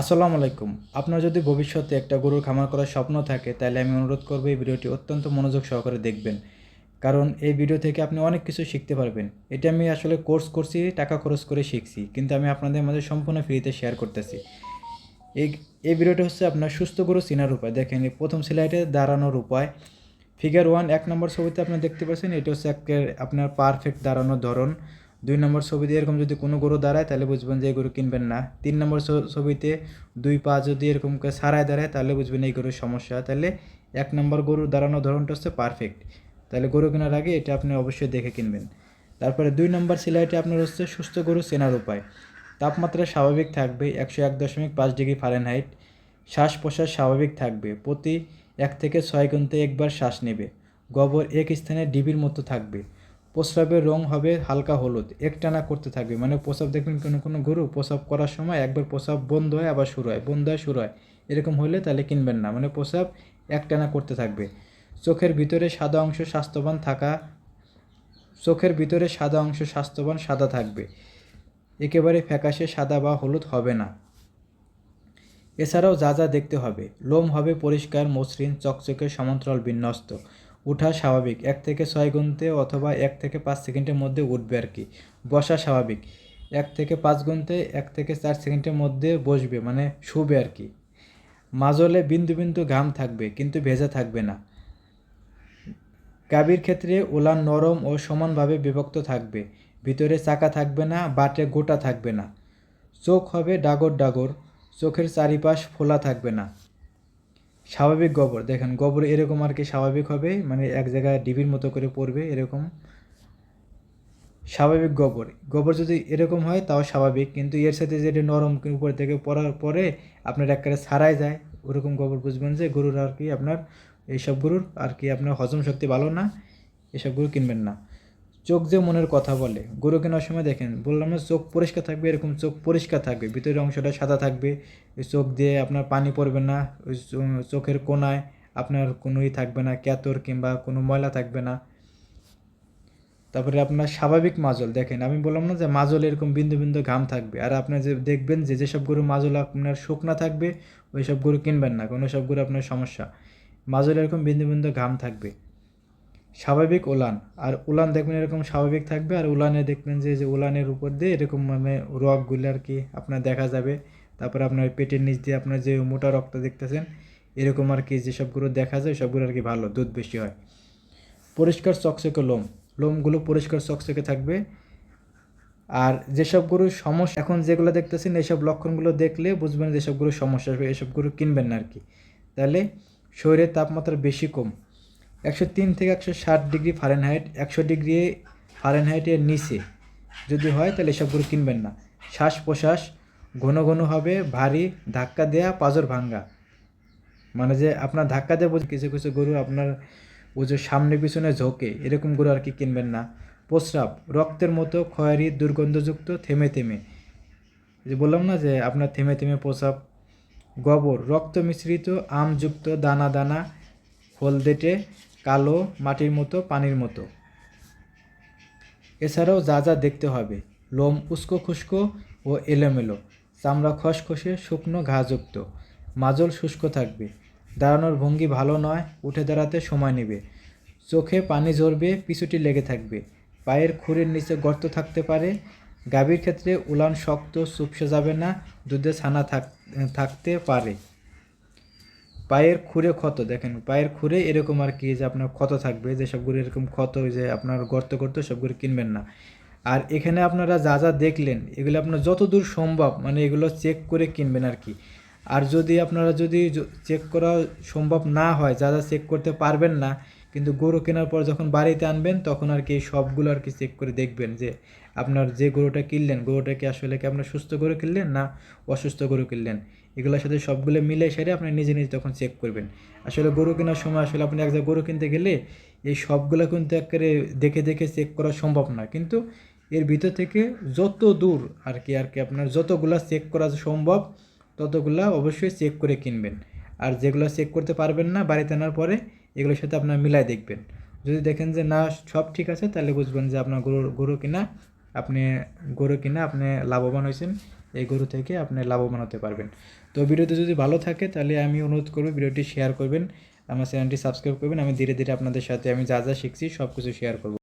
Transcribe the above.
আসসালামু আলাইকুম। আপনার যদি ভবিষ্যতে একটা গরুর খামার করার স্বপ্ন থাকে, তাহলে আমি অনুরোধ করব এই ভিডিওটি অত্যন্ত মনোযোগ সহকারে দেখবেন। কারণ এই ভিডিও থেকে আপনি অনেক কিছু শিখতে পারবেন। এটা আমি আসলে কোর্স করছি, টাকা খরচ করে শিখছি, কিন্তু আমি আপনাদের মাঝে সম্পূর্ণ ফ্রিতে শেয়ার করতেছি। এই এই ভিডিওটা হচ্ছে আপনার সুস্থ গরু চেনার উপায়। দেখেন, এই প্রথম স্লাইডে দাঁড়ানোর উপায়। ফিগার ওয়ান এক নম্বর ছবিতে আপনি দেখতে পাচ্ছেন, এটা হচ্ছে আপনার পারফেক্ট দাঁড়ানোর ধরন। দুই নম্বর ছবিতে এরকম যদি কোনো গরু দাঁড়ায়, তাহলে বুঝবেন যে এই গরু কিনবেন না। তিন নম্বর ছবিতে দুই পা যদি এরকম সারায় দাঁড়ায়, তাহলে বুঝবেন এই গরুর সমস্যা। তাহলে এক নম্বর গরুর দাঁড়ানোর ধরনটা হচ্ছে পারফেক্ট তাহলে গরু কেনার আগে এটা আপনি অবশ্যই দেখে কিনবেন। তারপরে দুই নম্বর সিলাইটে আপনার হচ্ছে সুস্থ গরু চেনার উপায়। তাপমাত্রা স্বাভাবিক থাকবে একশো এক দশমিক পাঁচ ডিগ্রি ফারেনহাইট শ্বাস প্রশ্বাস স্বাভাবিক থাকবে। প্রতি এক থেকে ছয় ঘন্টায় একবার শ্বাস নেবে। গোবর এক স্থানে ডিবির মতো থাকবে। প্রস্রাবের রং হবে হালকা হলুদ। একটানা করতে থাকবে। মানে প্রস্রাব দেখবেন কোনো কোনো গরু প্রস্রাব করার সময় একবার প্রস্রাব বন্ধ হয় আবার শুরু হয়। বন্ধ হয় শুরু হয়। এরকম হলে তাহলে কিনবেন না। মানে প্রস্রাব একটানা করতে থাকবে। চোখের ভিতরে সাদা অংশ স্বাস্থ্যবান থাকা, চোখের ভিতরে সাদা অংশ স্বাস্থ্যবান সাদা থাকবে। একেবারে ফ্যাকাশে সাদা বা হলুদ হবে না। এছাড়াও যা যা দেখতে হবে। লোম হবে পরিষ্কার, মসৃণ, চকচকে সমান্তরাল বিন্যস্ত। ওঠা স্বাভাবিক। এক থেকে ছয় গুনতে অথবা এক থেকে পাঁচ সেকেন্ডের মধ্যে উঠবে আর কি। বসা স্বাভাবিক। এক থেকে পাঁচ গুনতে এক থেকে চার সেকেন্ডের মধ্যে বসবে মানে শুবে আর কি। মাজলে বিন্দু বিন্দু ঘাম থাকবে, কিন্তু ভেজা থাকবে না। গাভীর ক্ষেত্রে ওলান নরম ও সমানভাবে বিভক্ত থাকবে। ভিতরে চাকা থাকবে না, বাটে গোটা থাকবে না। চোখ হবে ডাগর ডাগর, চোখের চারিপাশ ফোলা থাকবে না। স্বাভাবিক গোবর। দেখেন, গোবর এরকম আর কি স্বাভাবিক হবে মানে এক জায়গায় ডিবির মতো করে পড়বে এরকম। স্বাভাবিক গোবর। গোবর যদি এরকম হয়, তাও স্বাভাবিক, কিন্তু এর সাথে যেটা নরম উপর থেকে পড়ার পরে আপনার একবারে ছাড়াই যায়। ওরকম গোবর বুঝবেন যে গরুর আর কি আপনার, এইসব গরুর আর কি আপনার হজম শক্তি ভালো না, এসব গরু কিনবেন না। চোখ যে মনের কথা বলে। গরু কেনার সময় দেখেন, বললাম না চোখ পরিষ্কার থাকবে, এরকম চোখ পরিষ্কার থাকবে। ভিতরের অংশটা সাদা থাকবে ওই চোখ দিয়ে আপনার পানি পড়বে না, ওই চোখের কোনায় আপনার কোনোই থাকবে না, ক্যাতর কিংবা কোনো ময়লা থাকবে না। তারপরে আপনার স্বাভাবিক মাজল, দেখেন, আমি বললাম না যে মাজল এরকম বিন্দু বিন্দু ঘাম থাকবে। আর আপনার যে দেখবেন যে যেসব গরু মাজল আপনার শুকনা থাকবে ওই সব গরু কিনবেন না, কোনো সব গরু আপনার সমস্যা। মাজল এরকম বিন্দু বিন্দু ঘাম থাকবে। স্বাভাবিক উলান। আর উলান দেখবেন এরকম স্বাভাবিক থাকবে, আর উলানে দেখবেন যে যে উলানের উপর দিয়ে এরকম মানে রগগুলো আর কি আপনার দেখা যাবে। তারপর আপনার পেটের নিচ দিয়ে আপনার যে মোটা রক্ত দেখতেছেন, এরকম আর কি যেসবগুলো দেখা যায়, সবগুলো আর কি ভালো, দুধ বেশি হয়। পরিষ্কার চকচকে লোম। লোমগুলো পরিষ্কার চকচকে থাকবে। আর যেসব গরুর সমস্যা, এখন যেগুলো দেখতেছেন এইসব লক্ষণগুলো দেখলে বুঝবেন যে সব গরুর সমস্যা হবে এসব গরু কিনবেন না আর কি। তাহলে শরীরের তাপমাত্রা বেশি কম। একশো তিন থেকে একশো ষাট ডিগ্রি ফারেনহাইট, একশো ডিগ্রি ফারেনহাইটের নিচে। যদি হয়, তাহলে এসব গরু কিনবেন না। শ্বাস প্রশ্বাস ঘন ঘন হবে, ভারী, ধাক্কা দেয়া, পাজর ভাঙ্গা। মানে যে আপনার ধাক্কা দেওয়া বুঝ- কিছু কিছু গরু আপনার যে সামনে পিছনে ঝোঁকে। এরকম গরু আর কি কিনবেন না। প্রস্রাব, রক্তের মতো খয়েরি দুর্গন্ধযুক্ত, থেমে থেমে। যে বললাম না যে আপনার থেমে থেমে প্রস্রাব। গোবর, রক্ত মিশ্রিত, আমযুক্ত, দানা দানা, হলদেটে কালো মাটির মতো, পানির মতো। এছাড়াও যা যা দেখতে হবে, লোম উস্কো খুস্কো ও এলোমেলো, চামড়া খসখসে শুকনো ঘাযুক্ত মাজল শুষ্ক থাকবে। দাঁড়ানোর ভঙ্গি ভালো নয়, উঠে দাঁড়াতে সময় নেবে। চোখে পানি ঝরবে, পিছুটি লেগে থাকবে। পায়ের খুরের নিচে গর্ত থাকতে পারে। গাভীর ক্ষেত্রে উলান শক্ত, চুপসে যাবে না, দুধে ছানা থাক থাকতে পারে। পায়ের খুঁড়ে ক্ষত, দেখেন, পায়ের খুঁড়ে এরকম আর কি যে আপনার ক্ষত থাকবে, যে সবগুলো এরকম ক্ষত যে আপনার গর্ত করতে সবগুলো কিনবেন না। আর এখানে আপনারা যা যা দেখলেন, এগুলো আপনার যতদূর সম্ভব মানে এগুলো চেক করে কিনবেন আর কি। আর যদি আপনারা যদি চেক করা সম্ভব না হয়, যা যা চেক করতে পারবেন না কিন্তু গরু কেনার পর যখন বাড়িতে আনবেন, তখন আর কি সবগুলো আর কি চেক করে দেখবেন যে আপনার যে গরুটা কিনলেন, গরুটা কি আসলে কি আপনার সুস্থ গরু কিনলেন না অসুস্থ গরু কিনলেন? এগুলোর সাথে সবগুলো মিলে সেরে আপনি নিজে নিজে তখন চেক করবেন। আসলে গরু কেনার সময় আসলে আপনি এক গরু কিনতে গেলে এই সবগুলো কিন্তু একেবারে দেখে দেখে চেক করা সম্ভব না। কিন্তু এর ভিতর থেকে যত দূর আর কি আর কি আপনার যতগুলা চেক করা সম্ভব, ততগুলা অবশ্যই চেক করে কিনবেন। আর যেগুলো চেক করতে পারবেন না, বাড়িতে আনার পরে এগুলোর সাথে আপনার মিলাই দেখবেন। যদি দেখেন যে না, সব ঠিক আছে, তাহলে বুঝবেন যে আপনার গরু গরু কিনা, আপনি, গরু কিনা আপনি লাভবান হয়েছেন, এই গরু থেকে আপনি লাভবান হতে পারবেন। তো ভিডিওটি যদি ভালো থাকে, তাহলে আমি অনুরোধ করব ভিডিওটি শেয়ার করবেন, আমার চ্যানেলটি সাবস্ক্রাইব করবেন, আমি ধীরে ধীরে আপনাদের সাথে আমি যা যা শিখছি সব কিছু শেয়ার করব।